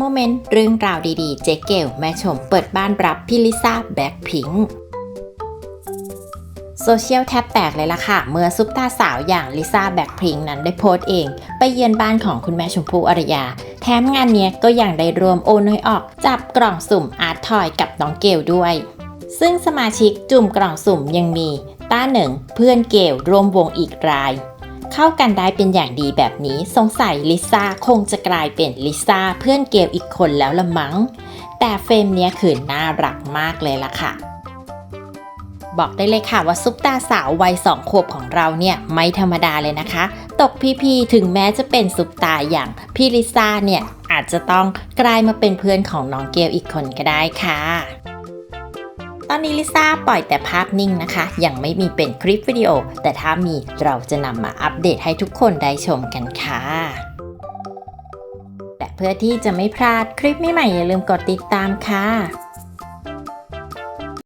โมเมนต์เรื่องราวดีๆ เจ๊เกลแม่ชมเปิดบ้านรับพี่ลิซ่าแบ็คพิงค์โซเชียลแทบแตกเลยล่ะค่ะ เมื่อซุปตาสาวอย่างลิซ่าแบ็คพิงค์นั้นได้โพสต์เอง ไปเยือนบ้านของคุณแม่ชมพู่อารยา แถมงานนี้ก็ยังได้รวมโอน้อยออก จับกล่องสุ่มอาร์ตทอยกับน้องเกลด้วย ซึ่งสมาชิกจุ่มกล่องสุ่มยังมี ต้าหนึ่งเพื่อนเกลร่วมวงอีกราย เข้ากันได้เป็นอย่างดีแบบนี้ สงสัยลิซ่าคงจะกลายเป็นลิซ่าเพื่อนเกลอีกคนแล้วละมั้ง แต่เฟรมเนี้ยคือน่ารักมากเลยล่ะค่ะ บอกได้เลยค่ะว่าซุปตาสาววัยสองขวบของเราเนี่ยไม่ธรรมดาเลยนะคะ ตกพีพีถึงแม้จะเป็นซุปตาอย่างพี่ลิซ่าเนี่ยอาจจะต้องกลายมาเป็นเพื่อนของน้องเกลอีกคนก็ได้ค่ะ อนนี้ลิซ่าปล่อยแต่ภาพนิ่งนะคะ ยังไม่มีเป็นคลิปวิดีโอ แต่ถ้ามีเราจะนำมาอัปเดตให้ทุกคนได้ชมกันค่ะและเพื่อที่จะไม่พลาดคลิปใหม่ๆอย่าลืมกดติดตามค่ะ